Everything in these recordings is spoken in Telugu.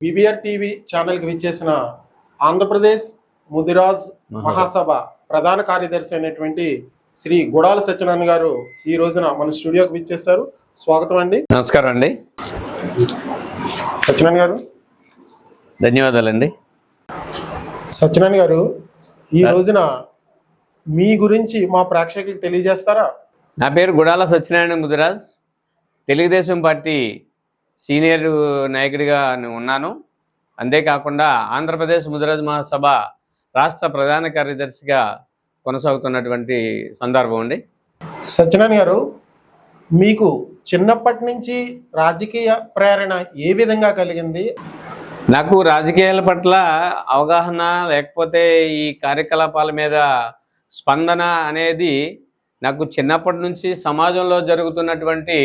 బీబీఆర్ టీవీ ఛానల్కి విచ్చేసిన ఆంధ్రప్రదేశ్ ముదిరాజ్ మహాసభ ప్రధాన కార్యదర్శి అయినటువంటి శ్రీ గుడాల సత్యనారాయణ గారు ఈ రోజున మన స్టూడియోకి విచ్చేస్తారు స్వాగతం అండి. నమస్కారం అండి. సత్యనారాయణ గారు. ధన్యవాదాలండి. సత్యనారాయణ గారు ఈ రోజున మీ గురించి మా ప్రేక్షకులకు తెలియజేస్తారా? నా పేరు గుడాల సత్యనారాయణ ముదిరాజ్. తెలుగుదేశం పార్టీ సీనియర్ నాయకుడిగా నేను ఉన్నాను. అంతేకాకుండా ఆంధ్రప్రదేశ్ ముదిరాజ్ మహాసభ రాష్ట్ర ప్రధాన కార్యదర్శిగా కొనసాగుతున్నటువంటి సందర్భం అండి. సత్యనారాయణ గారు మీకు చిన్నప్పటి నుంచి రాజకీయ ప్రేరణ ఏ విధంగా కలిగింది? నాకు రాజకీయాల పట్ల అవగాహన లేకపోతే ఈ కార్యకలాపాల మీద స్పందన అనేది నాకు చిన్నప్పటి నుంచి సమాజంలో జరుగుతున్నటువంటి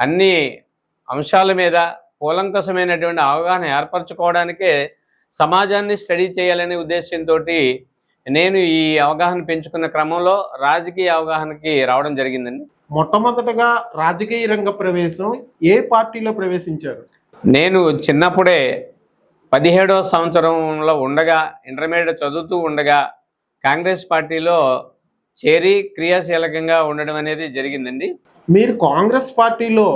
అన్ని అంశాల మీద కూలంకషమైనటువంటి అవగాహన ఏర్పరచుకోవడానికే సమాజాన్ని స్టడీ చేయాలనే ఉద్దేశంతో నేను ఈ అవగాహన పెంచుకున్న క్రమంలో రాజకీయ అవగాహనకి రావడం జరిగిందండి. మొట్టమొదటగా రాజకీయ రంగ ప్రవేశం ఏ పార్టీలో ప్రవేశించారు? నేను చిన్నప్పుడే పదిహేడవ సంవత్సరంలో ఉండగా ఇంటర్మీడియట్ చదువుతూ ఉండగా కాంగ్రెస్ పార్టీలో చేరి క్రియాశీలకంగా ఉండడం అనేది జరిగిందండి. మీరు కాంగ్రెస్ పార్టీలో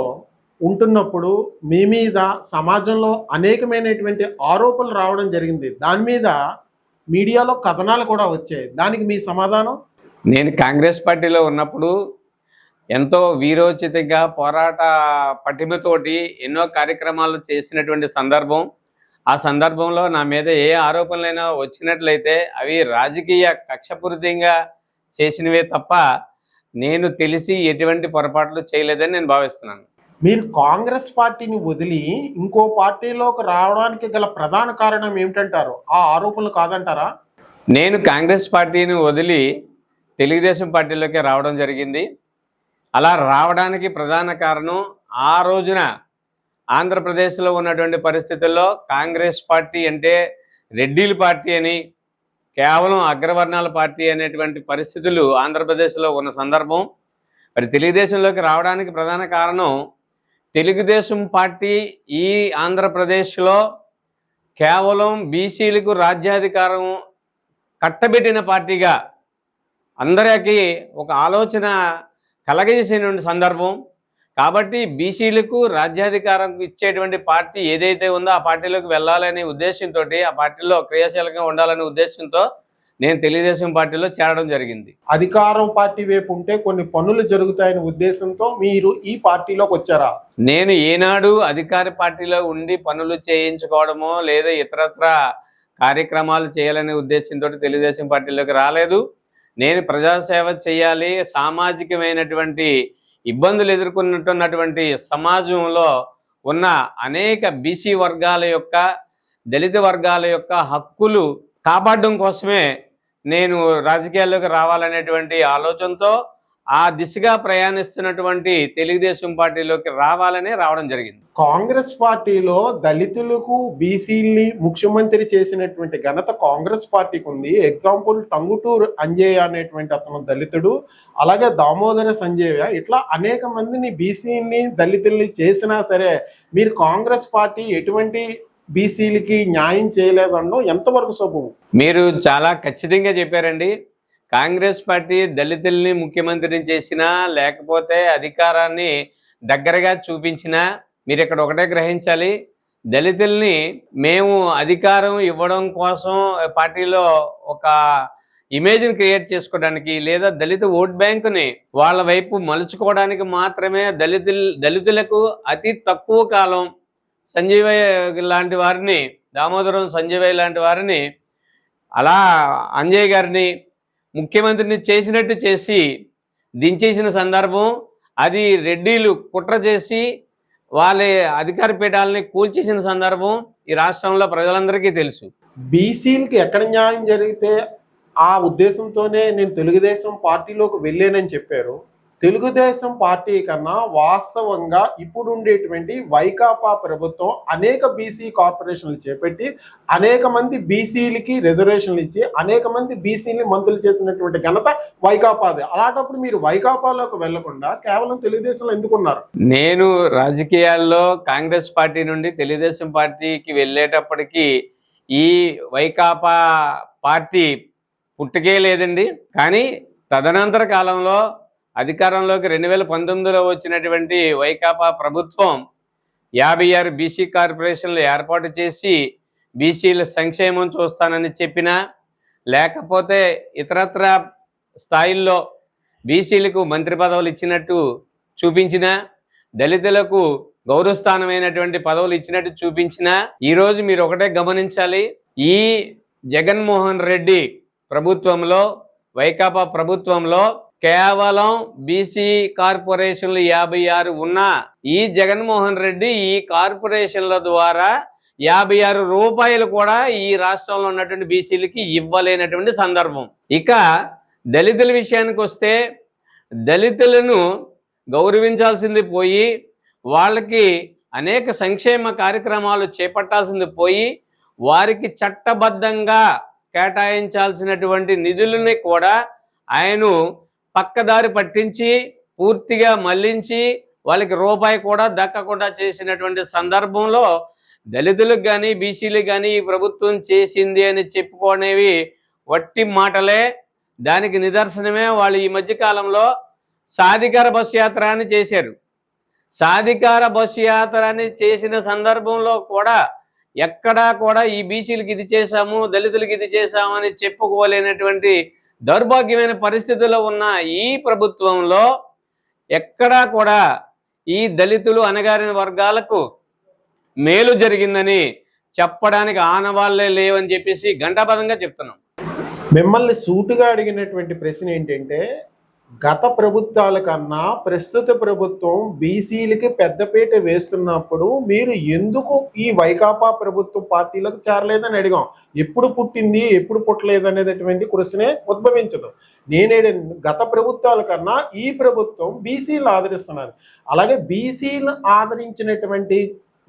ఉంటున్నప్పుడు మీ మీద సమాజంలో అనేకమైనటువంటి ఆరోపణలు రావడం జరిగింది. దాని మీద మీడియాలో కథనాలు కూడా వచ్చాయి. దానికి మీ సమాధానం? నేను కాంగ్రెస్ పార్టీలో ఉన్నప్పుడు ఎంతో వీరోచితంగా పోరాట పటిమతోటి ఎన్నో కార్యక్రమాలు చేసినటువంటి సందర్భం. ఆ సందర్భంలో నా మీద ఏ ఆరోపణలైనా వచ్చినట్లయితే అవి రాజకీయ కక్షపూరితంగా చేసినవే తప్ప నేను తెలిసి ఎటువంటి పొరపాట్లు చేయలేదని నేను భావిస్తున్నాను. మీరు కాంగ్రెస్ పార్టీని వదిలి ఇంకో పార్టీలోకి రావడానికి గల ప్రధాన కారణం ఏమిటంటారు? ఆ ఆరోపణలు కాదంటారా? నేను కాంగ్రెస్ పార్టీని వదిలి తెలుగుదేశం పార్టీలోకి రావడం జరిగింది. అలా రావడానికి ప్రధాన కారణం ఆ రోజున ఆంధ్రప్రదేశ్లో ఉన్నటువంటి పరిస్థితుల్లో కాంగ్రెస్ పార్టీ అంటే రెడ్డిల పార్టీ అని కేవలం అగ్రవర్ణాల పార్టీ అనేటువంటి పరిస్థితులు ఆంధ్రప్రదేశ్లో ఉన్న సందర్భం. మరి తెలుగుదేశంలోకి రావడానికి ప్రధాన కారణం తెలుగుదేశం పార్టీ ఈ ఆంధ్రప్రదేశ్లో కేవలం బీసీలకు రాజ్యాధికారం కట్టబెట్టిన పార్టీగా అందరికీ ఒక ఆలోచన కలగజేసిన సందర్భం. కాబట్టి బీసీలకు రాజ్యాధికారం ఇచ్చేటువంటి పార్టీ ఏదైతే ఉందో ఆ పార్టీలోకి వెళ్ళాలనే ఉద్దేశంతో ఆ పార్టీలో క్రియాశీలకంగా ఉండాలనే ఉద్దేశంతో నేను తెలుగుదేశం పార్టీలో చేరడం జరిగింది. అధికారం పార్టీ వైపు ఉంటే కొన్ని పనులు జరుగుతాయనే ఉద్దేశంతో మీరు ఈ పార్టీలోకి వచ్చారా? నేను ఏనాడు అధికార పార్టీలో ఉండి పనులు చేయించుకోవడమో లేదా ఇతరత్ర కార్యక్రమాలు చేయాలనే ఉద్దేశంతో తెలుగుదేశం పార్టీలోకి రాలేదు. నేను ప్రజాసేవ చేయాలి సామాజికమైనటువంటి ఇబ్బందులు ఎదుర్కొంటున్నటువంటి సమాజంలో ఉన్న అనేక బీసీ వర్గాల యొక్క దళిత వర్గాల యొక్క హక్కులు కాపాడడం కోసమే నేను రాజకీయాల్లోకి రావాలనేటువంటి ఆలోచనతో ఆ దిశగా ప్రయాణిస్తున్నటువంటి తెలుగుదేశం పార్టీలోకి రావాలనే రావడం జరిగింది. కాంగ్రెస్ పార్టీలో దళితులకు బీసీల్ని ముఖ్యమంత్రి చేసినటువంటి ఘనత కాంగ్రెస్ పార్టీకి ఉంది. ఎగ్జాంపుల్ టంగుటూరు అంజయ్య అనేటువంటి అతను దళితుడు అలాగే దామోదర సంజయ్ ఇట్లా అనేక మందిని బీసీని దళితుల్ని చేసినా సరే మీరు కాంగ్రెస్ పార్టీ ఎటువంటి బీసీలకి న్యాయం చేయలేదనడం ఎంతవరకు శుభం మీరు చాలా ఖచ్చితంగా చెప్పారండి. కాంగ్రెస్ పార్టీ దళితుల్ని ముఖ్యమంత్రిని చేసినా లేకపోతే అధికారాన్ని దగ్గరగా చూపించినా మీరు ఇక్కడ ఒకటే గ్రహించాలి. దళితుల్ని మేము అధికారం ఇవ్వడం కోసం పార్టీలో ఒక ఇమేజ్ని క్రియేట్ చేసుకోవడానికి లేదా దళిత ఓట్ బ్యాంకుని వాళ్ళ వైపు మలుచుకోవడానికి మాత్రమే దళితులు దళితులకు అతి తక్కువ కాలం సంజీవయ్య లాంటి వారిని దామోదరం సంజీవయ్య లాంటి వారిని అలా అంజయ్ గారిని ముఖ్యమంత్రిని చేసినట్టు చేసి దించేసిన సందర్భం అది రెడ్డిలు కుట్ర చేసి వాళ్ళ అధికార పీఠాలని కూల్చేసిన సందర్భం ఈ రాష్ట్రంలో ప్రజలందరికీ తెలుసు. బీసీలకి ఎక్కడ న్యాయం జరిగితే ఆ ఉద్దేశంతోనే నేను తెలుగుదేశం పార్టీలోకి వెళ్ళానని చెప్పారు. తెలుగుదేశం పార్టీ కన్నా వాస్తవంగా ఇప్పుడు ఉండేటువంటి వైకాపా ప్రభుత్వం అనేక బీసీ కార్పొరేషన్లు చేపట్టి అనేక మంది బీసీలకి రిజర్వేషన్లు ఇచ్చి అనేక మంది బీసీని మంత్రులు చేసినటువంటి ఘనత వైకాపాది. అలాంటప్పుడు మీరు వైకాపాలోకి వెళ్ళకుండా కేవలం తెలుగుదేశంలో ఎందుకున్నారు? నేను రాజకీయాల్లో కాంగ్రెస్ పార్టీ నుండి తెలుగుదేశం పార్టీకి వెళ్ళేటప్పటికీ ఈ వైకాపా పార్టీ పుట్టుకే లేదండి. కానీ తదనంతర కాలంలో అధికారంలోకి రెండు వేల పంతొమ్మిదిలో వచ్చినటువంటి వైకాపా ప్రభుత్వం యాభై ఆరు బీసీ కార్పొరేషన్లు ఏర్పాటు చేసి బీసీల సంక్షేమం చూస్తానని చెప్పినా లేకపోతే ఇతరత్ర స్థాయిల్లో బీసీలకు మంత్రి పదవులు ఇచ్చినట్టు చూపించినా దళితులకు గౌరవస్థానమైనటువంటి పదవులు ఇచ్చినట్టు చూపించినా ఈరోజు మీరు ఒకటే గమనించాలి. ఈ జగన్మోహన్ రెడ్డి ప్రభుత్వంలో వైకాపా ప్రభుత్వంలో కేవలం బీసీ కార్పొరేషన్లు యాభై ఆరు ఉన్నా ఈ జగన్మోహన్ రెడ్డి ఈ కార్పొరేషన్ల ద్వారా యాభై ఆరు రూపాయలు కూడా ఈ రాష్ట్రంలో ఉన్నటువంటి బీసీలకి ఇవ్వలేనటువంటి సందర్భం. ఇక దళితుల విషయానికి వస్తే దళితులను గౌరవించాల్సింది పోయి వాళ్ళకి అనేక సంక్షేమ కార్యక్రమాలు చేపట్టాల్సింది పోయి వారికి చట్టబద్ధంగా కేటాయించాల్సినటువంటి నిధులని కూడా ఆయన పక్కదారి పట్టించి పూర్తిగా మళ్ళించి వాళ్ళకి రూపాయి కూడా దక్కకుండా చేసినటువంటి సందర్భంలో దళితులకు కానీ బీసీలకు కానీ ఈ ప్రభుత్వం చేసింది అని చెప్పుకునేవి వట్టి మాటలే. దానికి నిదర్శనమే వాళ్ళు ఈ మధ్యకాలంలో సాధికార బస్సు యాత్ర అని చేశారు. సాధికార బస్సు యాత్ర అని చేసిన సందర్భంలో కూడా ఎక్కడా కూడా ఈ బీసీలకు ఇది చేశాము దళితులకు ఇది చేశాము అని చెప్పుకోలేనటువంటి దౌర్భాగ్యమైన పరిస్థితుల్లో ఉన్న ఈ ప్రభుత్వంలో ఎక్కడా కూడా ఈ దళితులు అనగారిన వర్గాలకు మేలు జరిగిందని చెప్పడానికి ఆనవాళ్ళే లేవని చెప్పేసి ఘంటాపదంగా చెప్తున్నాం. మిమ్మల్ని సూటుగా అడిగినటువంటి ప్రశ్న ఏంటంటే గత ప్రభుత్వాల కన్నా ప్రస్తుత ప్రభుత్వం బీసీలకి పెద్దపీట వేస్తున్నప్పుడు మీరు ఎందుకు ఈ వైకాపా ప్రభుత్వ పార్టీలకు చేరలేదని అడిగాం. ఎప్పుడు పుట్టింది ఎప్పుడు పుట్టలేదు అనేటటువంటి కృషినే ఉద్భవించదు. నేనే గత ప్రభుత్వాల కన్నా ఈ ప్రభుత్వం బీసీలు ఆదరిస్తున్నది. అలాగే బీసీలు ఆదరించినటువంటి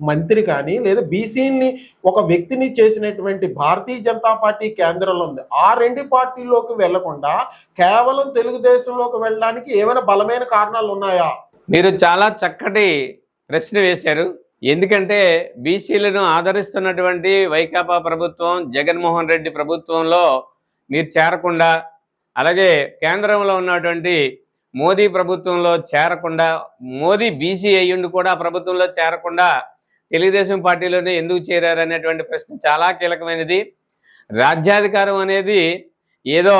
మంత్రి కానీ లేదా బీసీని ఒక వ్యక్తిని చేసినటువంటి భారతీయ జనతా పార్టీ కేంద్రంలో ఉంది. ఆ రెండు పార్టీలోకి వెళ్ళకుండా కేవలం తెలుగుదేశంలోకి వెళ్ళడానికి ఏమైనా బలమైన కారణాలు ఉన్నాయా? మీరు చాలా చక్కటి ప్రశ్న వేశారు. ఎందుకంటే బీసీలను ఆదరిస్తున్నటువంటి వైకాపా ప్రభుత్వం జగన్మోహన్ రెడ్డి ప్రభుత్వంలో మీరు చేరకుండా అలాగే కేంద్రంలో ఉన్నటువంటి మోదీ ప్రభుత్వంలో చేరకుండా మోదీ బీసీ అయ్యుండి కూడా ప్రభుత్వంలో చేరకుండా తెలుగుదేశం పార్టీలోనే ఎందుకు చేరారు అనేటువంటి ప్రశ్న చాలా కీలకమైనది. రాజ్యాధికారం అనేది ఏదో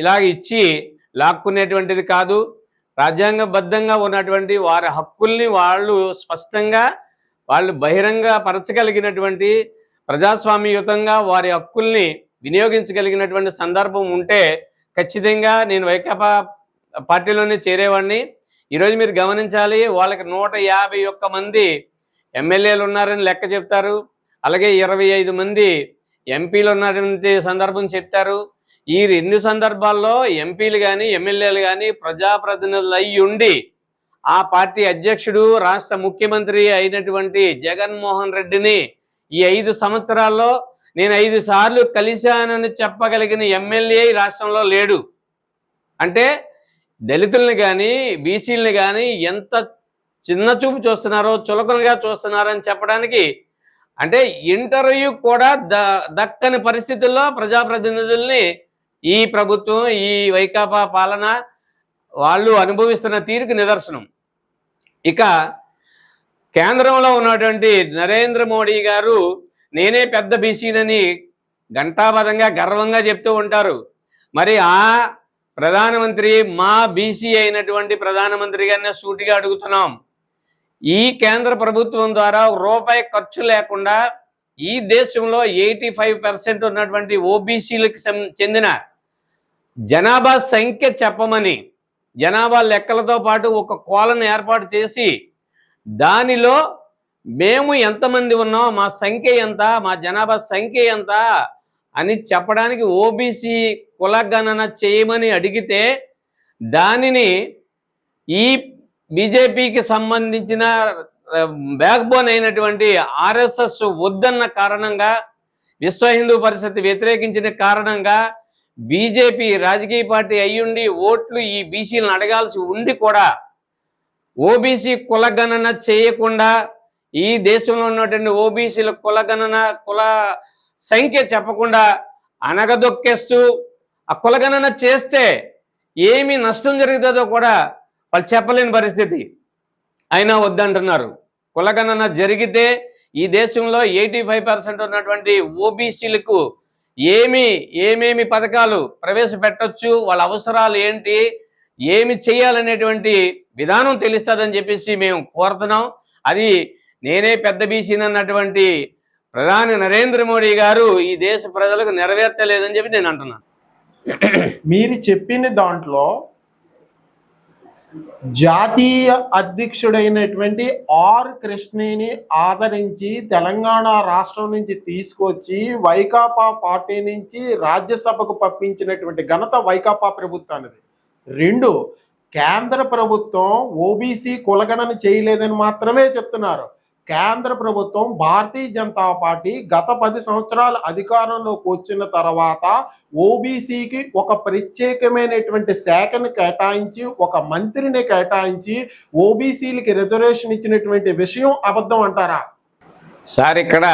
ఇలాగ ఇచ్చి లాక్కునేటువంటిది కాదు. రాజ్యాంగబద్ధంగా ఉన్నటువంటి వారి హక్కుల్ని వాళ్ళు స్పష్టంగా వాళ్ళు బహిరంగ పరచగలిగినటువంటి ప్రజాస్వామ్యయుతంగా వారి హక్కుల్ని వినియోగించగలిగినటువంటి సందర్భం ఉంటే ఖచ్చితంగా నేను వైకాపా పార్టీలోనే చేరేవాడిని. ఈరోజు మీరు గమనించాలి వాళ్ళకి నూట యాభై ఒక్క మంది ఎమ్మెల్యేలు ఉన్నారని లెక్క చెప్తారు. అలాగే ఇరవై ఐదు మంది ఎంపీలు ఉన్నటువంటి సందర్భం చెప్తారు. ఈ రెండు సందర్భాల్లో ఎంపీలు కానీ ఎమ్మెల్యేలు కానీ ప్రజాప్రతినిధులు అయి ఉండి ఆ పార్టీ అధ్యక్షుడు రాష్ట్ర ముఖ్యమంత్రి అయినటువంటి జగన్మోహన్ రెడ్డిని ఈ ఐదు సంవత్సరాల్లో నేను ఐదు సార్లు కలిశానని చెప్పగలిగిన ఎమ్మెల్యే రాష్ట్రంలో లేడు. అంటే దళితుల్ని కానీ బీసీలని కానీ ఎంత చిన్న చూపు చూస్తున్నారో చులకనగా చూస్తున్నారని చెప్పడానికి అంటే ఇంటర్వ్యూ కూడా ద దక్కని పరిస్థితుల్లో ప్రజాప్రతినిధుల్ని ఈ ప్రభుత్వం ఈ వైకాపా పాలన వాళ్ళు అనుభవిస్తున్న తీరుకు నిదర్శనం. ఇక కేంద్రంలో ఉన్నటువంటి నరేంద్ర మోడీ గారు నేనే పెద్ద బీసీనని ఘంటాబద్ధంగా గర్వంగా చెప్తూ ఉంటారు. మరి ఆ ప్రధానమంత్రి మా బీసీ అయినటువంటి ప్రధానమంత్రి గారిని సూటిగా అడుగుతున్నాం. ఈ కేంద్ర ప్రభుత్వం ద్వారా రూపాయి ఖర్చు లేకుండా ఈ దేశంలో ఎయిటీ ఫైవ్ పర్సెంట్ ఉన్నటువంటి ఓబీసీలకు చెందిన జనాభా సంఖ్య చెప్పమని జనాభా లెక్కలతో పాటు ఒక కోలను ఏర్పాటు చేసి దానిలో మేము ఎంతమంది ఉన్నాం మా సంఖ్య ఎంత మా జనాభా సంఖ్య ఎంత అని చెప్పడానికి ఓబీసీ కులగణన చేయమని అడిగితే దానిని ఈ బీజేపీకి సంబంధించిన బ్యాక్ బోన్ అయినటువంటి ఆర్ఎస్ఎస్ వద్దన్న కారణంగా విశ్వ హిందూ పరిషత్ వ్యతిరేకించిన కారణంగా బీజేపీ రాజకీయ పార్టీ అయ్యుండి ఓట్లు ఈ బీసీలను అడగాల్సి ఉండి కూడా ఓబీసీ కులగణన చేయకుండా ఈ దేశంలో ఉన్నటువంటి ఓబీసీల కులగణన కుల సంఖ్య చెప్పకుండా అనగదొక్కేస్తూ ఆ కులగణన చేస్తే ఏమి నష్టం జరుగుతుందో కూడా వాళ్ళు చెప్పలేని పరిస్థితి. అయినా వద్దంటున్నారు. కులగణన జరిగితే ఈ దేశంలో ఎయిటీ ఫైవ్ పర్సెంట్ ఉన్నటువంటి ఓబీసీలకు ఏమి ఏమేమి పథకాలు ప్రవేశపెట్టొచ్చు వాళ్ళ అవసరాలు ఏంటి ఏమి చేయాలనేటువంటి విధానం తెలుస్తుందని చెప్పేసి మేము కోరుతున్నాం. అది నేనే పెద్ద బీసీని అన్నటువంటి ప్రధాని నరేంద్ర మోడీ గారు ఈ దేశ ప్రజలకు నెరవేర్చలేదని చెప్పి నేను అంటున్నాను మీరు చెప్పిన దాంట్లో జాతీయ అధ్యక్షుడైనటువంటి ఆర్ కృష్ణని ఆదరించి తెలంగాణ రాష్ట్రం నుంచి తీసుకొచ్చి వైకాపా పార్టీ నుంచి రాజ్యసభకు పంపించినటువంటి ఘనత వైకాపా ప్రభుత్వానిది. రెండు కేంద్ర ప్రభుత్వం ఓబీసీ కులగణన చేయలేదని మాత్రమే చెప్తున్నారు. కేంద్ర ప్రభుత్వం భారతీయ జనతా పార్టీ గత పది సంవత్సరాల అధికారంలోకి వచ్చిన తర్వాత ఓబీసీకి ఒక ప్రత్యేకమైనటువంటి శాఖను కేటాయించి ఒక మంత్రిని కేటాయించి ఓబీసీలకి రిజర్వేషన్ ఇచ్చినటువంటి విషయం అబద్ధం అంటారా? సార్ ఇక్కడ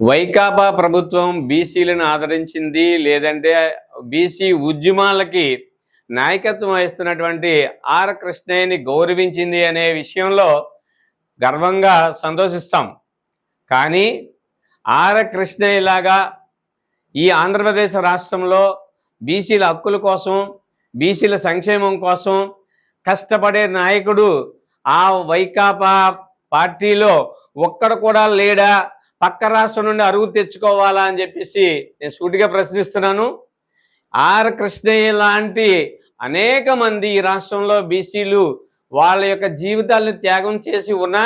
వైకాపా ప్రభుత్వం బీసీలను ఆదరించింది లేదంటే బీసీ ఉద్యమాలకి నాయకత్వం వహిస్తున్నటువంటి ఆర్ కృష్ణయ్యని గౌరవించింది అనే విషయంలో గర్వంగా సంతోషిస్తాం. కానీ ఆర్ కృష్ణయ్య లాగా ఈ ఆంధ్రప్రదేశ్ రాష్ట్రంలో బీసీల హక్కుల కోసం బీసీల సంక్షేమం కోసం కష్టపడే నాయకుడు ఆ వైకాపా పార్టీలో ఒక్కడు కూడా లేడా? పక్క రాష్ట్రం నుండి అరుగు తెచ్చుకోవాలా అని చెప్పేసి నేను సూటిగా ప్రశ్నిస్తున్నాను. ఆర్ కృష్ణయ్య లాంటి అనేక మంది ఈ రాష్ట్రంలో బీసీలు వాళ్ళ యొక్క జీవితాలను త్యాగం చేసి ఉన్న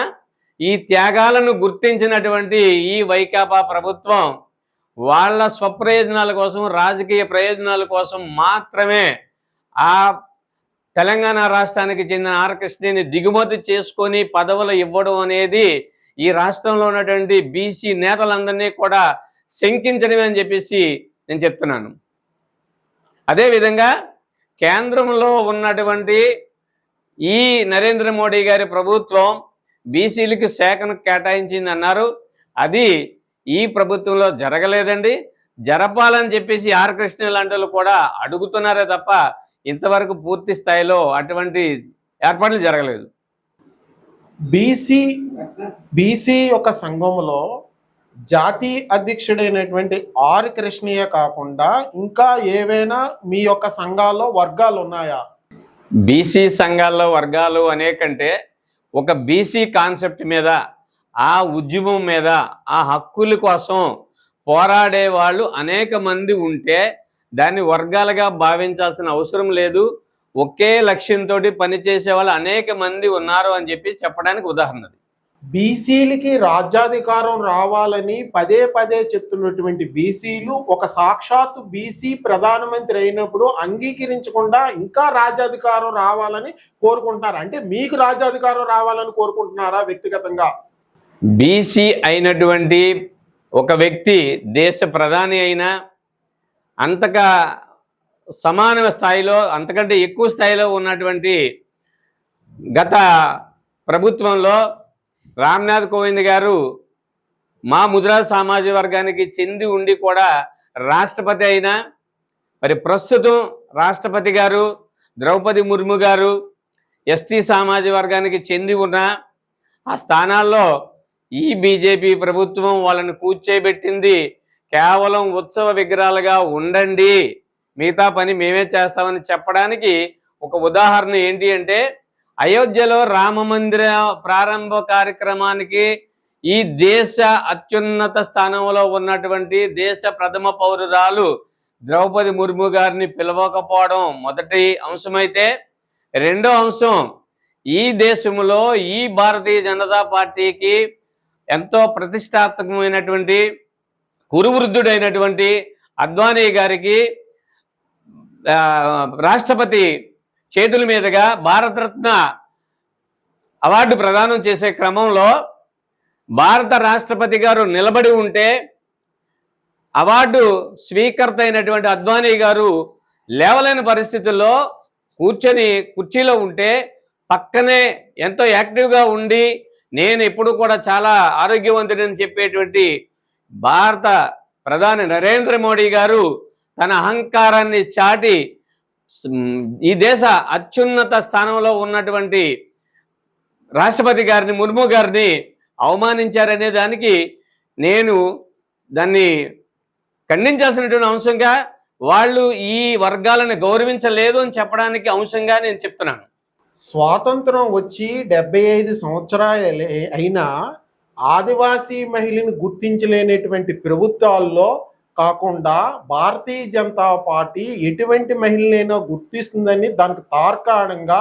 ఈ త్యాగాలను గుర్తించినటువంటి ఈ వైకాపా ప్రభుత్వం వాళ్ళ స్వప్రయోజనాల కోసం రాజకీయ ప్రయోజనాల కోసం మాత్రమే ఆ తెలంగాణ రాష్ట్రానికి చెందిన ఆర్కృష్ణని దిగుమతి చేసుకొని పదవులు ఇవ్వడం అనేది ఈ రాష్ట్రంలో ఉన్నటువంటి బీసీ నేతలందరినీ కూడా శంకించడమే అని చెప్పేసి నేను చెప్తున్నాను. అదేవిధంగా కేంద్రంలో ఉన్నటువంటి ఈ నరేంద్ర మోడీ గారి ప్రభుత్వం బీసీలకి శాఖను కేటాయించింది అన్నారు అది ఈ ప్రభుత్వంలో జరగలేదండి. జరపాలని చెప్పేసి ఆర్ కృష్ణ లాంటి వాళ్ళు కూడా అడుగుతున్నారే తప్ప ఇంతవరకు పూర్తి స్థాయిలో అటువంటి ఏర్పాట్లు జరగలేదు. బీసీ బీసీ యొక్క సంఘంలో జాతీయ అధ్యక్షుడైనటువంటి ఆర్ కృష్ణయ్య కాకుండా ఇంకా ఏవైనా మీ యొక్క సంఘాల్లో వర్గాలు ఉన్నాయా? బీసీ సంఘాల్లో వర్గాలు అనేకంటే ఒక బీసీ కాన్సెప్ట్ మీద ఆ ఉద్యమం మీద ఆ హక్కుల కోసం పోరాడే వాళ్ళు అనేక మంది ఉంటే దాన్ని వర్గాలుగా భావించాల్సిన అవసరం లేదు. ఒకే లక్ష్యంతో పనిచేసే వాళ్ళు అనేక మంది ఉన్నారు అని చెప్పి చెప్పడానికి ఉదాహరణది. బీసీలకి రాజ్యాధికారం రావాలని పదే పదే చెప్తున్నటువంటి బీసీలు ఒక సాక్షాత్తు బీసీ ప్రధానమంత్రి అయినప్పుడు అంగీకరించకుండా ఇంకా రాజ్యాధికారం రావాలని కోరుకుంటున్నారు. అంటే మీకు రాజ్యాధికారం రావాలని కోరుకుంటున్నారా వ్యక్తిగతంగా? బీసీ అయినటువంటి ఒక వ్యక్తి దేశ ప్రధాని అయినా అంతగా సమాన స్థాయిలో అంతకంటే ఎక్కువ స్థాయిలో ఉన్నటువంటి గత ప్రభుత్వంలో రామ్నాథ్ కోవింద్ గారు మా ముద్రా సమాజ వర్గానికి చెంది ఉండి కూడా రాష్ట్రపతి అయినా మరి ప్రస్తుతం రాష్ట్రపతి గారు ద్రౌపది ముర్ము గారు ఎస్టీ సమాజ వర్గానికి చెంది ఉన్న ఆ స్థానాల్లో ఈ బీజేపీ ప్రభుత్వం వాళ్ళని కూర్చేబెట్టింది. కేవలం ఉత్సవ విగ్రహాలుగా ఉండండి. మిగతా పని మేమే చేస్తామని చెప్పడానికి ఒక ఉదాహరణ ఏంటి అంటే అయోధ్యలో రామ మందిర ప్రారంభ కార్యక్రమానికి ఈ దేశ అత్యున్నత స్థానంలో ఉన్నటువంటి దేశ ప్రథమ పౌరురాలు ద్రౌపది ముర్ము గారిని పిలవకపోవడం మొదటి అంశమైతే రెండో అంశం ఈ దేశంలో ఈ భారతీయ జనతా పార్టీకి ఎంతో ప్రతిష్టాత్మకమైనటువంటి కురువృద్ధుడైనటువంటి అద్వానీ గారికి రాష్ట్రపతి చేతుల మీదుగా భారతరత్న అవార్డు ప్రదానం చేసే క్రమంలో భారత రాష్ట్రపతి గారు నిలబడి ఉంటే అవార్డు స్వీకర్త అయినటువంటి అద్వానీ గారు లేవలేని పరిస్థితుల్లో కూర్చొని కుర్చీలో ఉంటే పక్కనే ఎంతో యాక్టివ్గా ఉండి నేను ఎప్పుడు కూడా చాలా ఆరోగ్యవంతుడని చెప్పేటువంటి భారత ప్రధాని నరేంద్ర మోడీ గారు తన అహంకారాన్ని చాటి ఈ దేశ అత్యున్నత స్థానంలో ఉన్నటువంటి రాష్ట్రపతి గారిని ముర్ము గారిని అవమానించారనే దానికి నేను దాన్ని ఖండించాల్సినటువంటి అంశంగా వాళ్ళు ఈ వర్గాలను గౌరవించలేదు అని చెప్పడానికి అంశంగా నేను చెప్తున్నాను. స్వాతంత్రం వచ్చి డెబ్బై ఐదు సంవత్సరాలు అయినా ఆదివాసీ మహిళను గుర్తించలేనటువంటి ప్రభుత్వాల్లో కాకుండా భారతీయ జనతా పార్టీ ఎటువంటి మహిళనైనా గుర్తిస్తుందని దానికి తార్కాణంగా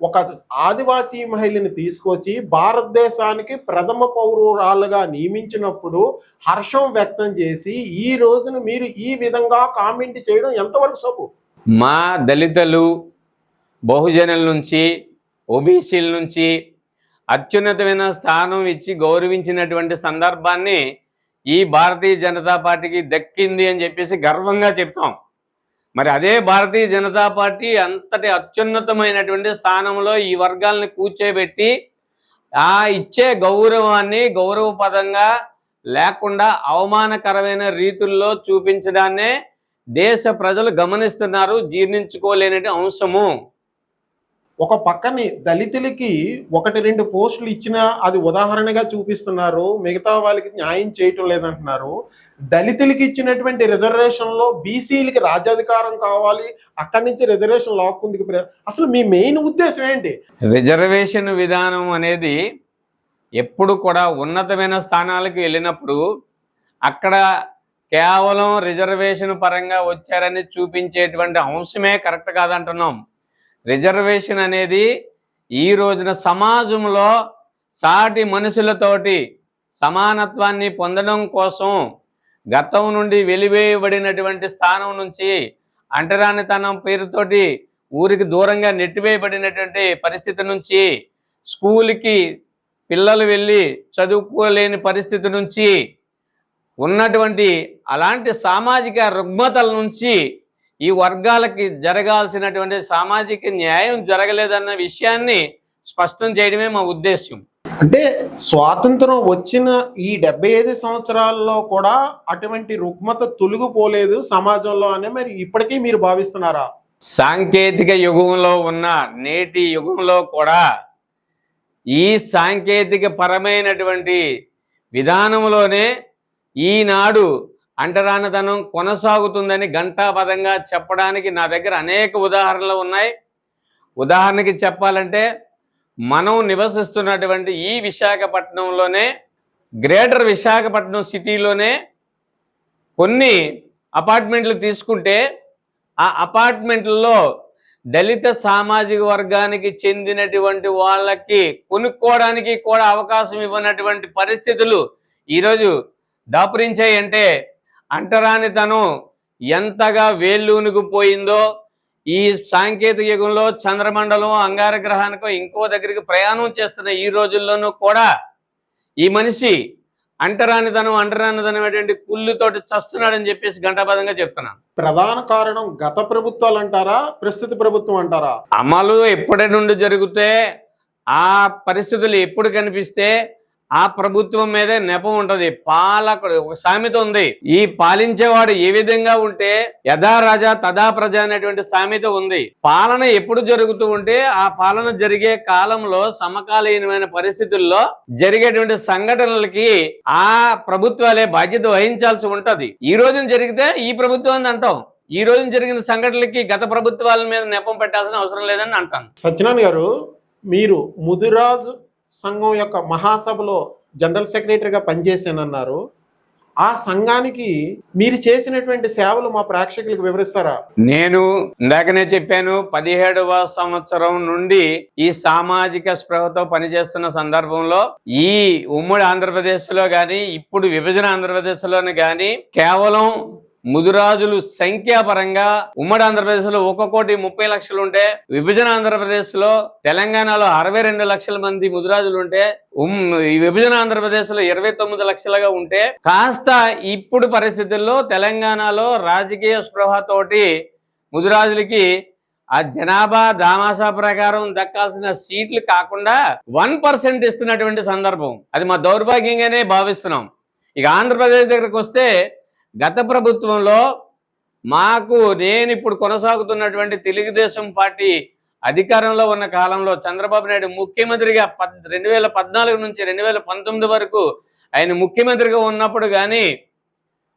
ఒక ఆదివాసీ మహిళని తీసుకొచ్చి భారతదేశానికి ప్రథమ పౌరురాలుగా నియమించినప్పుడు హర్షం వ్యక్తం చేసి ఈ రోజున మీరు ఈ విధంగా కామెంట్ చేయడం ఎంతవరకు సబు మా దళితులు బహుజనుల నుంచి ఓబీసీల నుంచి అత్యున్నతమైన స్థానం ఇచ్చి గౌరవించినటువంటి సందర్భాన్ని ఈ భారతీయ జనతా పార్టీకి దక్కింది అని చెప్పేసి గర్వంగా చెప్తాం. మరి అదే భారతీయ జనతా పార్టీ అంతటి అత్యున్నతమైనటువంటి స్థానంలో ఈ వర్గాలను కూర్చోబెట్టి ఆ ఇచ్చే గౌరవాన్ని గౌరవపదంగా లేకుండా అవమానకరమైన రీతుల్లో చూపించడాన్నే దేశ ప్రజలు గమనిస్తున్నారు జీర్ణించుకోలేని అంశము. ఒక పక్కని దళితులకి ఒకటి రెండు పోస్టులు ఇచ్చినా అది ఉదాహరణగా చూపిస్తున్నారు. మిగతా వాళ్ళకి న్యాయం చేయటం లేదంటున్నారు. దళితులకి ఇచ్చినటువంటి రిజర్వేషన్లో బీసీలకి రాజ్యాధికారం కావాలి. అక్కడి నుంచి రిజర్వేషన్ లాక్కుంది అసలు మీ మెయిన్ ఉద్దేశం ఏంటి? రిజర్వేషన్ విధానం అనేది ఎప్పుడు కూడా ఉన్నతమైన స్థానాలకు వెళ్ళినప్పుడు అక్కడ కేవలం రిజర్వేషన్ పరంగా వచ్చారని చూపించేటువంటి అంశమే కరెక్ట్ కాదంటున్నాం. రిజర్వేషన్ అనేది ఈ రోజున సమాజంలో సాటి మనుషులతోటి సమానత్వాన్ని పొందడం కోసం గతం నుండి వెలివేయబడినటువంటి స్థానం నుంచి అంటరానితనం పేరుతోటి ఊరికి దూరంగా నెట్టివేయబడినటువంటి పరిస్థితి నుంచి స్కూల్కి పిల్లలు వెళ్ళి చదువుకోలేని పరిస్థితి నుంచి ఉన్నటువంటి అలాంటి సామాజిక రుగ్మతల నుంచి ఈ వర్గాలకి జరగాల్సినటువంటి సామాజిక న్యాయం జరగలేదన్న విషయాన్ని స్పష్టం చేయడమే మా ఉద్దేశం అంటే స్వాతంత్రం వచ్చిన ఈ డెబ్బై ఐదు సంవత్సరాల్లో కూడా అటువంటి రుగ్మత తొలగిపోలేదు సమాజంలో అనే మరి ఇప్పటికీ మీరు భావిస్తున్నారా? సాంకేతిక యుగంలో ఉన్న నేటి యుగంలో కూడా ఈ సాంకేతిక పరమైనటువంటి విధానంలోనే ఈనాడు అంటరానితనం కొనసాగుతుందని ఘంటాపదంగా చెప్పడానికి నా దగ్గర అనేక ఉదాహరణలు ఉన్నాయి. ఉదాహరణకి చెప్పాలంటే మనం నివసిస్తున్నటువంటి ఈ విశాఖపట్నంలోనే గ్రేటర్ విశాఖపట్నం సిటీలోనే కొన్ని అపార్ట్మెంట్లు తీసుకుంటే ఆ అపార్ట్మెంట్లలో దళిత సామాజిక వర్గానికి చెందినటువంటి వాళ్ళకి కొనుక్కోవడానికి కూడా అవకాశం ఇవ్వనటువంటి పరిస్థితులు ఈరోజు దాపురించాయి అంటే దాపురించాయంటే అంటరానితనం ఎంతగా వేళ్ళూనుకుపోయిందో ఈ సాంకేతిక యుగంలో చంద్రమండలం అంగారగ్రహానికో ఇంకో దగ్గరికి ప్రయాణం చేస్తున్న ఈ రోజుల్లోనూ కూడా ఈ మనిషి అంటరానితనం అంటరానితనం అటువంటి కుళ్ళుతోటి చస్తున్నాడని చెప్పేసి గంటాపదంగా చెప్తున్నాను. ప్రధాన కారణం గత ప్రభుత్వాలు అంటారా ప్రస్తుత ప్రభుత్వం అంటారా? అమలు ఎప్పటి నుండి జరిగితే ఆ పరిస్థితులు ఎప్పుడు కనిపిస్తే ఆ ప్రభుత్వం మీదే నెపం ఉంటది. పాలకుడు ఒక సామెత ఉంది. ఈ పాలించేవాడు ఏ విధంగా ఉంటే యథా రాజా తదా ప్రజ అనేటువంటి సామెత ఉంది. పాలన ఎప్పుడు జరుగుతూ ఉంటే ఆ పాలన జరిగే కాలంలో సమకాలీనమైన పరిస్థితుల్లో జరిగేటువంటి సంఘటనలకి ఆ ప్రభుత్వాలే బాధ్యత వహించాల్సి ఉంటది. ఈ రోజున జరిగితే ఈ ప్రభుత్వం అంటాం. ఈ రోజున జరిగిన సంఘటనలకి గత ప్రభుత్వాల మీద నెపం పెట్టాల్సిన అవసరం లేదని అంటాను. సత్యనారాయణ గారు మీరు ముదిరాజు సంఘం యొక్క మహాసభలో జనరల్ సెక్రటరీగా పనిచేశానన్నారు. ఆ సంఘానికి మీరు చేసినటువంటి సేవలు మా ప్రేక్షకులకు వివరిస్తారా? నేను ఇందాకనే చెప్పాను పదిహేడవ సంవత్సరం నుండి ఈ సామాజిక స్పృహతో పనిచేస్తున్న సందర్భంలో ఈ ఉమ్మడి ఆంధ్రప్రదేశ్లో గాని ఇప్పుడు విభజన ఆంధ్రప్రదేశ్లోని కేవలం ముదురాజులు సంఖ్యాపరంగా ఉమ్మడి ఆంధ్రప్రదేశ్లో ఒక కోటి ముప్పై లక్షలు ఉంటే విభజన ఆంధ్రప్రదేశ్లో తెలంగాణలో అరవై రెండు లక్షల మంది ముదురాజులు ఉంటే ఉమ్, ఈ విభజన ఆంధ్రప్రదేశ్లో ఇరవై తొమ్మిది లక్షలుగా ఉంటే కాస్త ఇప్పుడు పరిస్థితుల్లో తెలంగాణలో రాజకీయ స్పృహతోటి ముదురాజులకి ఆ జనాభా దామాషా ప్రకారం దక్కాల్సిన సీట్లు కాకుండా వన్ పర్సెంట్ ఇస్తున్నటువంటి సందర్భం. అది మా దౌర్భాగ్యంగానే భావిస్తున్నాం. ఇక ఆంధ్రప్రదేశ్ దగ్గరకు వస్తే గత ప్రభుత్వంలో మాకు నేను ఇప్పుడు కొనసాగుతున్నటువంటి తెలుగుదేశం పార్టీ అధికారంలో ఉన్న కాలంలో చంద్రబాబు నాయుడు ముఖ్యమంత్రిగా పద్ రెండు వేల పద్నాలుగు నుంచి రెండు వేల పంతొమ్మిది వరకు ఆయన ముఖ్యమంత్రిగా ఉన్నప్పుడు కానీ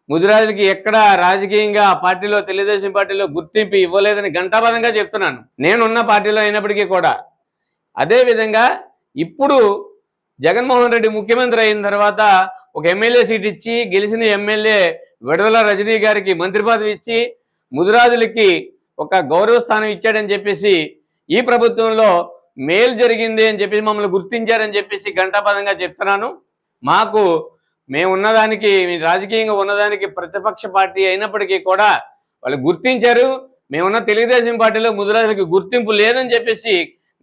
ముదిరాజులకి ఎక్కడ రాజకీయంగా పార్టీలో తెలుగుదేశం పార్టీలో గుర్తింపు ఇవ్వలేదని ఘంటాబద్ధంగా చెప్తున్నాను. నేనున్న పార్టీలో అయినప్పటికీ కూడా. అదేవిధంగా ఇప్పుడు జగన్మోహన్ రెడ్డి ముఖ్యమంత్రి అయిన తర్వాత ఒక ఎమ్మెల్యే సీట్ ఇచ్చి గెలిచిన ఎమ్మెల్యే విడదల రజనీ గారికి మంత్రి పదవి ఇచ్చి ముదిరాజులకి ఒక గౌరవ స్థానం ఇచ్చాడని చెప్పేసి ఈ ప్రభుత్వంలో మేలు జరిగింది అని చెప్పేసి మమ్మల్ని గుర్తించారని చెప్పేసి ఘంటాపదంగా చెప్తున్నాను. మాకు మేము ఉన్నదానికి రాజకీయంగా ఉన్నదానికి ప్రతిపక్ష పార్టీ అయినప్పటికీ కూడా వాళ్ళు గుర్తించారు. మేమున్న తెలుగుదేశం పార్టీలో ముదిరాజులకి గుర్తింపు లేదని చెప్పేసి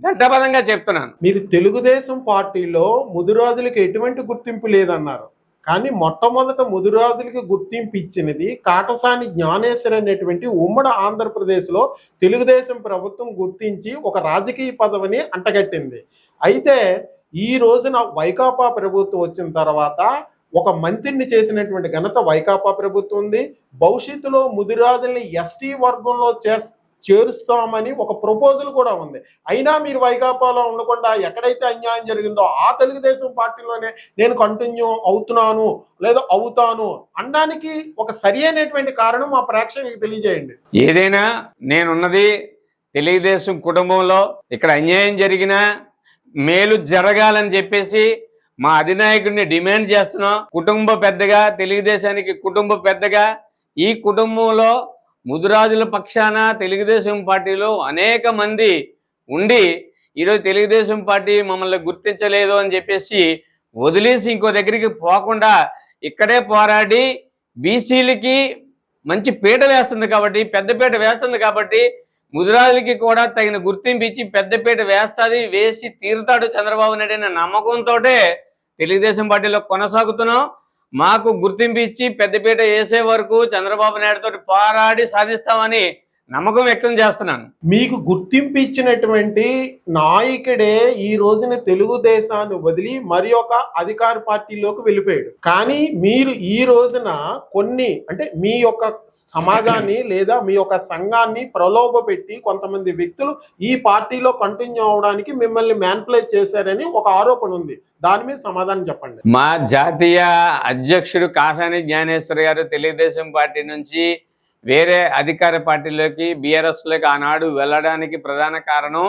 ఘంటాపదంగా చెప్తున్నాను. మీరు తెలుగుదేశం పార్టీలో ముదిరాజులకు ఎటువంటి గుర్తింపు లేదన్నారు? కానీ మొట్టమొదట ముదిరాజులకి గుర్తింపు ఇచ్చినది కాటసాని జ్ఞానేశ్వర్ అనేటువంటి ఉమ్మడి ఆంధ్రప్రదేశ్లో తెలుగుదేశం ప్రభుత్వం గుర్తించి ఒక రాజకీయ పదవిని అంటగట్టింది. అయితే ఈ రోజున వైకాపా ప్రభుత్వం వచ్చిన తర్వాత ఒక మంత్రిని చేసినటువంటి ఘనత వైకాపా ప్రభుత్వం ఉంది. భవిష్యత్తులో ముదిరాజుల్ని ఎస్టీ వర్గంలో చేస్ చేరుస్తామని ఒక ప్రపోజల్ కూడా ఉంది. అయినా మీరు వైకాపాలో ఉండకుండా ఎక్కడైతే అన్యాయం జరిగిందో ఆ తెలుగుదేశం పార్టీలోనే నేను కంటిన్యూ అవుతున్నాను లేదా అవుతాను అనడానికి ఒక సరి అయినటువంటి కారణం మా ప్రేక్షకులకు తెలియజేయండి. ఏదైనా నేనున్నది తెలుగుదేశం కుటుంబంలో ఇక్కడ అన్యాయం జరిగినా మేలు జరగాలని చెప్పేసి మా అధినాయకుడిని డిమాండ్ చేస్తున్నాం. కుటుంబ పెద్దగా తెలుగుదేశానికి కుటుంబ పెద్దగా ఈ కుటుంబంలో ముదురాజుల పక్షాన తెలుగుదేశం పార్టీలో అనేక మంది ఉండి ఈరోజు తెలుగుదేశం పార్టీ మమ్మల్ని గుర్తించలేదు అని చెప్పేసి వదిలేసి ఇంకో దగ్గరికి పోకుండా ఇక్కడే పోరాడి బీసీలకి మంచి పీట వేస్తుంది కాబట్టి పెద్దపీట వేస్తుంది కాబట్టి ముదిరాజులకి కూడా తగిన గుర్తింపు ఇచ్చి పెద్దపీట వేస్తుంది వేసి తీరుతాడు చంద్రబాబు నాయుడు అనే నమ్మకంతో తెలుగుదేశం పార్టీలో కొనసాగుతున్నాం. మాకు గుర్తింపు ఇచ్చి పెద్దపీట వేసే వరకు చంద్రబాబు నాయుడు తోటి పోరాడి సాధిస్తామని నమ్మకం వ్యక్తం చేస్తున్నాను. మీకు గుర్తింపు ఇచ్చినటువంటి నాయకుడే ఈ రోజున తెలుగుదేశాన్ని వదిలి మరి ఒక అధికార పార్టీలోకి వెళ్ళిపోయాడు. కానీ మీరు ఈ రోజున కొన్ని అంటే మీ యొక్క సమాజాన్ని లేదా మీ యొక్క సంఘాన్ని ప్రలోభ పెట్టి కొంతమంది వ్యక్తులు ఈ పార్టీలో కంటిన్యూ అవడానికి మిమ్మల్ని మ్యాన్పులేట్ చేశారని ఒక ఆరోపణ ఉంది. దాని మీద సమాధానం చెప్పండి. మా జాతీయ అధ్యక్షుడు కాసాని జ్ఞానేశ్వర్ గారు తెలుగుదేశం పార్టీ నుంచి వేరే అధికార పార్టీలోకి బీఆర్ఎస్లోకి ఆనాడు వెళ్ళడానికి ప్రధాన కారణం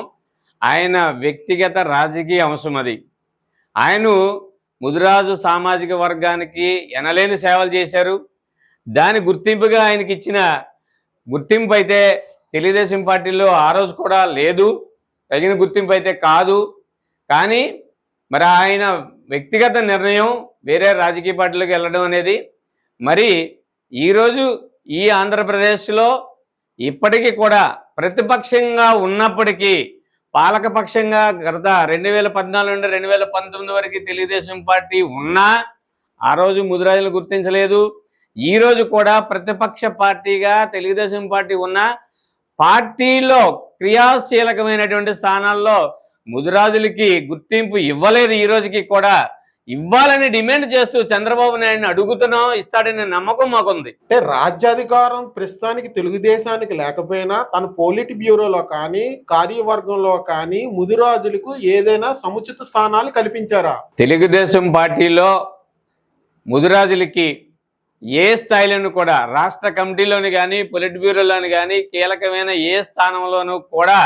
ఆయన వ్యక్తిగత రాజకీయ అంశం అది. ఆయన ముదిరాజు సామాజిక వర్గానికి ఎనలేని సేవలు చేశారు. దాని గుర్తింపుగా ఆయనకి ఇచ్చిన గుర్తింపు అయితే తెలుగుదేశం పార్టీలో ఆ రోజు కూడా లేదు. తగిన గుర్తింపు అయితే కాదు. కానీ మరి ఆయన వ్యక్తిగత నిర్ణయం వేరే రాజకీయ పార్టీలకు వెళ్ళడం అనేది. మరి ఈరోజు ఈ ఆంధ్రప్రదేశ్లో ఇప్పటికీ కూడా ప్రతిపక్షంగా ఉన్నప్పటికీ పాలకపక్షంగా గత రెండు వేల పద్నాలుగు నుండి రెండు వేల పంతొమ్మిది వరకు తెలుగుదేశం పార్టీ ఉన్నా ఆ రోజు ముదిరాజులు గుర్తించలేదు. ఈ రోజు కూడా ప్రతిపక్ష పార్టీగా తెలుగుదేశం పార్టీ ఉన్న పార్టీలో క్రియాశీలకమైనటువంటి స్థానాల్లో ముదిరాజులకి గుర్తింపు ఇవ్వలేదు. ఈ రోజుకి కూడా ఇవ్వాలని డిమాండ్ చేస్తూ చంద్రబాబు నాయుడిని అడుగుతున్నాం ఇస్తాడనే నమ్మకం మాకుంది. అంటే రాజ్యాధికారం ప్రస్తుతానికి తెలుగుదేశానికి లేకపోయినా తన పోలిట్ బ్యూరోలో కానీ కార్యవర్గంలో కానీ ముదిరాజులకు ఏదైనా సముచిత స్థానాలు కల్పించారా? తెలుగుదేశం పార్టీలో ముదిరాజులకి ఏ స్థాయిలోనూ కూడా రాష్ట్ర కమిటీలోని కానీ పొలిట్ బ్యూరోలోని కానీ కీలకమైన ఏ స్థానంలోనూ కూడా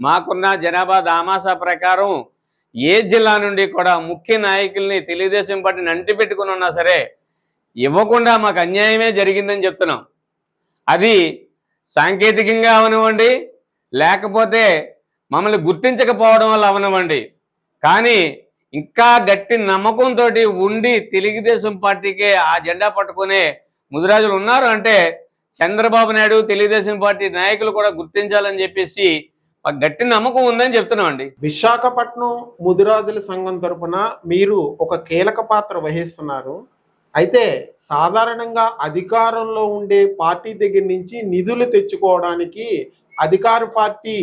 మాకున్న జనాభా దామాసా ప్రకారం ఏ జిల్లా నుండి కూడా ముఖ్య నాయకుల్ని తెలుగుదేశం పార్టీని అంటి పెట్టుకుని ఉన్నా సరే ఇవ్వకుండా మాకు అన్యాయమే జరిగిందని చెప్తున్నాం. అది సాంకేతికంగా అవనివ్వండి లేకపోతే మమ్మల్ని గుర్తించకపోవడం వల్ల అవనివ్వండి. కానీ ఇంకా గట్టి నమ్మకంతో ఉండి తెలుగుదేశం పార్టీకే ఆ జెండా పట్టుకునే ముదిరాజులు ఉన్నారు అంటే చంద్రబాబు నాయుడు తెలుగుదేశం పార్టీ నాయకులు కూడా గుర్తించాలని చెప్పేసి మాకు గట్టి నమ్మకం ఉందని చెప్తున్నామండి. విశాఖపట్నం ముదిరాజుల సంఘం తరపున మీరు ఒక కీలక పాత్ర వహిస్తున్నారు. అయితే సాధారణంగా అధికారంలో ఉండే పార్టీ దగ్గర నుంచి నిధులు తెచ్చుకోవడానికి అధికార పార్టీ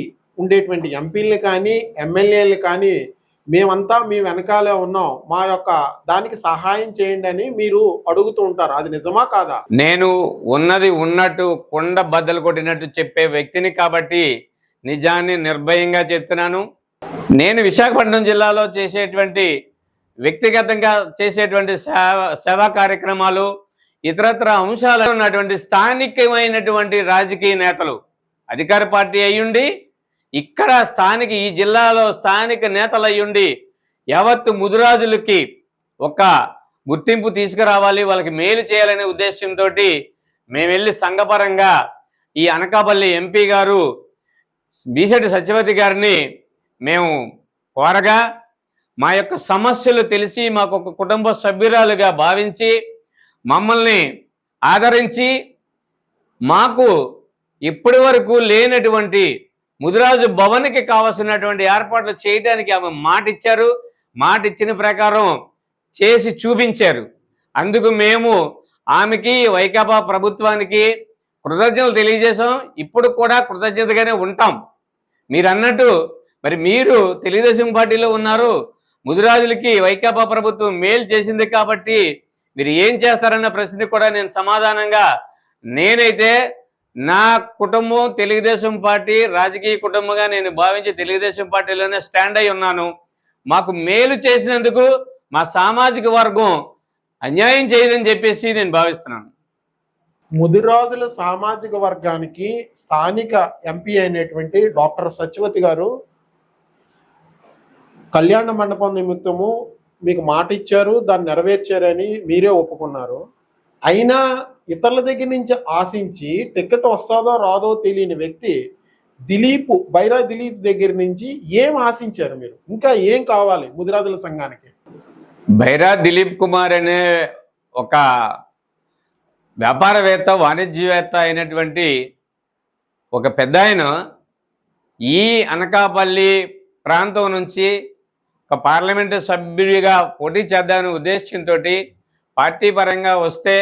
ఉండేటువంటి ఎంపీలు కానీ ఎమ్మెల్యేలు కానీ మేమంతా మీ వెనకాలే ఉన్నాం. మా యొక్క దానికి సహాయం చేయండి అని మీరు అడుగుతూ ఉంటారు. అది నిజమా కాదా? నేను ఉన్నది ఉన్నట్టు కొండ బద్దలు కొట్టినట్టు చెప్పే వ్యక్తిని కాబట్టి నిజాన్ని నిర్భయంగా చెప్తున్నాను. నేను విశాఖపట్నం జిల్లాలో చేసేటువంటి వ్యక్తిగతంగా చేసేటువంటి సేవ సేవా కార్యక్రమాలు ఇతరత్ర అంశాలు ఉన్నటువంటి స్థానికమైనటువంటి రాజకీయ నేతలు అధికార పార్టీ అయ్యుండి ఇక్కడ స్థానిక ఈ జిల్లాలో స్థానిక నేతలు అయ్యుండి యావత్తు ముదురాజులకి ఒక గుర్తింపు తీసుకురావాలి వాళ్ళకి మేలు చేయాలనే ఉద్దేశంతో మేము వెళ్ళి సంఘపరంగా ఈ అనకాపల్లి ఎంపీ గారు బీసెటి సత్యవతి గారిని మేము కోరగా మా యొక్క సమస్యలు తెలిసి మాకు ఒక కుటుంబ సభ్యురాలుగా భావించి మమ్మల్ని ఆదరించి మాకు ఇప్పటి వరకు లేనటువంటి ముదిరాజు భవన్కి కావలసినటువంటి ఏర్పాట్లు చేయడానికి ఆమె మాట ఇచ్చారు మాట ఇచ్చిన ప్రకారం చేసి చూపించారు. అందుకు మేము ఆమెకి వైకాపా ప్రభుత్వానికి కృతజ్ఞతలు తెలియజేసాం ఇప్పుడు కూడా కృతజ్ఞతగానే ఉంటాం. మీరు అన్నట్టు మరి మీరు తెలుగుదేశం పార్టీలో ఉన్నారు. ముదిరాజులకి వైకాపా ప్రభుత్వం మేలు చేసింది కాబట్టి మీరు ఏం చేస్తారన్న ప్రశ్నకి కూడా నేను సమాధానంగా నేనైతే నా కుటుంబం తెలుగుదేశం పార్టీ రాజకీయ కుటుంబంగా నేను భావించి తెలుగుదేశం పార్టీలోనే స్టాండ్ అయి ఉన్నాను. మాకు మేలు చేసినందుకు మా సామాజిక వర్గం అన్యాయం చేయదని చెప్పేసి నేను భావిస్తున్నాను. ముదిరాజుల సామాజిక వర్గానికి స్థానిక ఎంపీ అయినటువంటి డాక్టర్ సత్యవతి గారు కళ్యాణ మండపం నిమిత్తము మీకు మాట ఇచ్చారు దాన్ని నెరవేర్చారని మీరే ఒప్పుకున్నారు. అయినా ఇతరుల దగ్గర నుంచి ఆశించి టికెట్ వస్తుందో రాదో తెలియని వ్యక్తి దిలీప్ బైరా దిలీప్ దగ్గర నుంచి ఏం ఆశించారు మీరు? ఇంకా ఏం కావాలి ముదిరాజుల సంఘానికి? బైరా దిలీప్ కుమార్ అనే ఒక వ్యాపారవేత్త వాణిజ్యవేత్త అయినటువంటి ఒక పెద్ద ఆయన ఈ అనకాపల్లి ప్రాంతం నుంచి ఒక పార్లమెంటు సభ్యుడిగా పోటీ చేద్దామనే ఉద్దేశంతో పార్టీ పరంగా వస్తే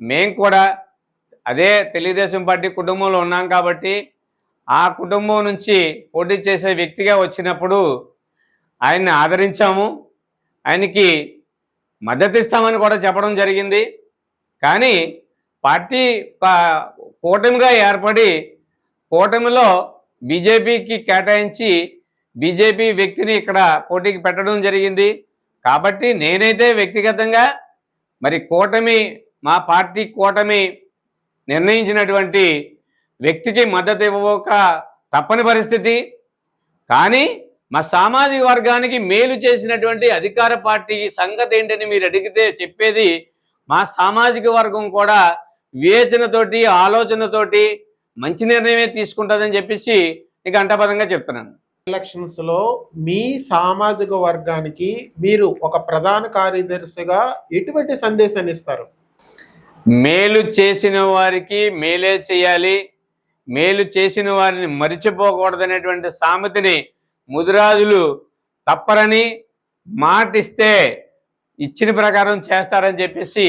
మేము కూడా అదే తెలుగుదేశం పార్టీ కుటుంబంలో ఉన్నాం కాబట్టి ఆ కుటుంబం నుంచి పోటీ చేసే వ్యక్తిగా వచ్చినప్పుడు ఆయన్ని ఆదరించాము. ఆయనకి మద్దతు ఇస్తామని కూడా చెప్పడం జరిగింది. కానీ పార్టీ కూటమిగా ఏర్పడి కూటమిలో బీజేపీకి కేటాయించి బీజేపీ వ్యక్తిని ఇక్కడ పోటీకి పెట్టడం జరిగింది. కాబట్టి నేనైతే వ్యక్తిగతంగా మరి కూటమి మా పార్టీ కూటమి నిర్ణయించినటువంటి వ్యక్తికి మద్దతు ఇవ్వక తప్పని పరిస్థితి. కానీ మా సామాజిక వర్గానికి మేలు చేసినటువంటి అధికార పార్టీ సంగతి ఏంటని మీరు అడిగితే చెప్పేది మా సామాజిక వర్గం కూడా వివేచనతోటి ఆలోచనతోటి మంచి నిర్ణయమే తీసుకుంటుందని చెప్పేసి నీకు అంటపదంగా చెప్తున్నాను. ఎలక్షన్స్లో మీ సామాజిక వర్గానికి మీరు ఒక ప్రధాన కార్యదర్శిగా ఎటువంటి సందేశాన్ని ఇస్తారు? మేలు చేసిన వారికి మేలే చేయాలి. మేలు చేసిన వారిని మరిచిపోకూడదనేటువంటి సామెతని ముదిరాజులు తప్పరని మాటిస్తే ఇచ్చిన ప్రకారం చేస్తారని చెప్పేసి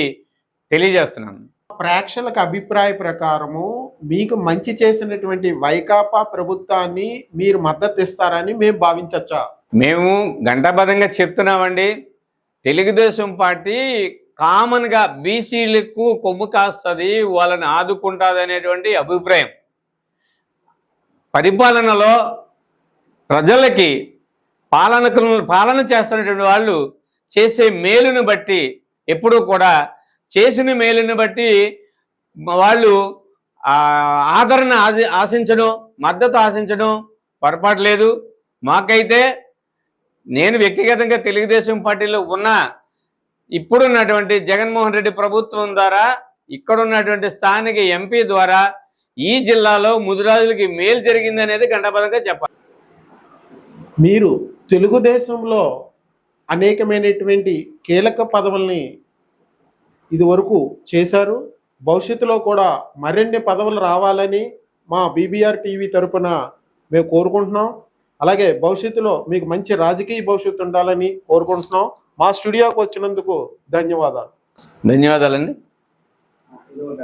తెలియజేస్తున్నాను. ప్రేక్షకులకు అభిప్రాయ ప్రకారము మీకు మంచి చేసినటువంటి వైకాపా ప్రభుత్వాన్ని మీరు మద్దతు ఇస్తారని మేము భావించచ్చా? మేము గంటబద్ధంగా చెప్తున్నామండి. తెలుగుదేశం పార్టీ కామన్గా బీసీలకు కొమ్ము కాస్తుంది వాళ్ళని ఆదుకుంటుంది అనేటువంటి అభిప్రాయం. పరిపాలనలో ప్రజలకి పాలనకు పాలన చేస్తున్నటువంటి వాళ్ళు చేసే మేలును బట్టి ఎప్పుడూ కూడా చేసిన మేలుని బట్టి వాళ్ళు ఆదరణ ఆశి- ఆశించడం మద్దతు ఆశించడం పొరపాటు లేదు. మాకైతే నేను వ్యక్తిగతంగా తెలుగుదేశం పార్టీలో ఉన్న ఇప్పుడున్నటువంటి జగన్మోహన్ రెడ్డి ప్రభుత్వం ద్వారా ఇక్కడ ఉన్నటువంటి స్థానిక ఎంపీ ద్వారా ఈ జిల్లాలో ముదిరాజులకి మేలు జరిగింది అనేది గంటపదంగా చెప్పాలి. మీరు తెలుగుదేశంలో అనేకమైనటువంటి కీలక పదవుల్ని ఇదివరకు చేశారు. భవిష్యత్తులో కూడా మరిన్ని పదవులు రావాలని మా బీబీఆర్ టీవీ తరపున మేము కోరుకుంటున్నాం. అలాగే భవిష్యత్తులో మీకు మంచి రాజకీయ భవిష్యత్తు ఉండాలని కోరుకుంటున్నాం. మా స్టూడియోకి వచ్చినందుకు ధన్యవాదాలు. ధన్యవాదాలండి.